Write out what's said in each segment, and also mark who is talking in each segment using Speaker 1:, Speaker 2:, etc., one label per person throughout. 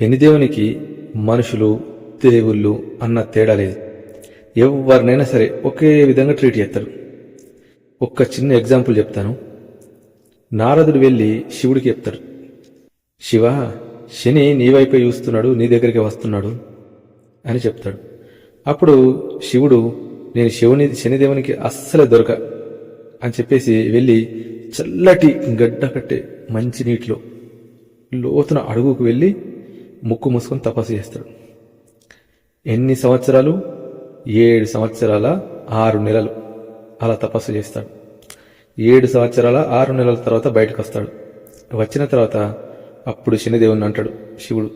Speaker 1: శనిదేవునికి మనుషులు దేవుళ్ళు అన్న తేడా లేదు. ఎవరినైనా సరే ఒకే విధంగా ట్రీట్ చేస్తారు. ఒక్క చిన్న ఎగ్జాంపుల్ చెప్తాను. నారదుడు వెళ్ళి శివుడికి చెప్తాడు. శివ శని నీ వైపే చూస్తున్నాడు నీ దగ్గరికి వస్తున్నాడు అని చెప్తాడు. అప్పుడు శివుడు నేను శివుని శనిదేవునికి అస్సలే దొరక అని చెప్పేసి వెళ్ళి చల్లటి గడ్డ కట్టే మంచి నీటిలో లోతున అడుగుకు వెళ్ళి ముక్కు మూసుకొని తపస్సు చేస్తాడు. ఎన్ని సంవత్సరాలు? ఏడు సంవత్సరాల ఆరు నెలలు అలా తపస్సు చేస్తాడు. ఏడు సంవత్సరాల ఆరు నెలల తర్వాత బయటకు వస్తాడు. వచ్చిన తర్వాత అప్పుడు శనిదేవుని అంటాడు శివుడు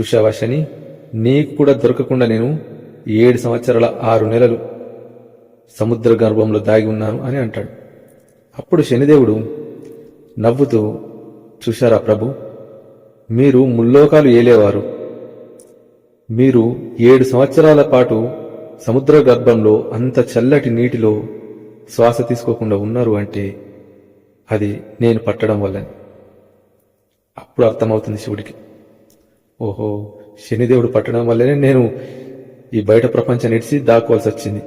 Speaker 1: చూశావా శని? నీకు కూడా దొరకకుండా నేను ఏడు సంవత్సరాల ఆరు నెలలు సముద్ర గర్భంలో దాగి ఉన్నాను అని అంటాడు. అప్పుడు శనిదేవుడు నవ్వుతూ చూశారా ప్రభు మీరు ముల్లోకాలు ఏలేవారు. మీరు ఏడు సంవత్సరాల పాటు సముద్ర గర్భంలో అంత చల్లటి నీటిలో శ్వాస తీసుకోకుండా ఉన్నారు అంటే అది నేను పట్టడం వల్లని అప్పుడు అర్థమవుతుంది శివుడికి. ఓహో శనిదేవుడు పట్టడం వల్లనే నేను ఈ బయట ప్రపంచం నిడిచి దాక్కోవాల్సి వచ్చింది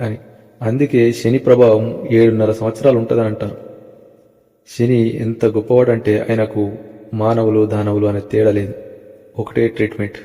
Speaker 1: అని. అందుకే శని ప్రభావం ఏడున్నర సంవత్సరాలు ఉంటుందని అంటారు. శని ఎంత గొప్పవాడంటే ఆయనకు మానవులు దానవులు అనే తేడా లేదు. ఒకటే ట్రీట్మెంట్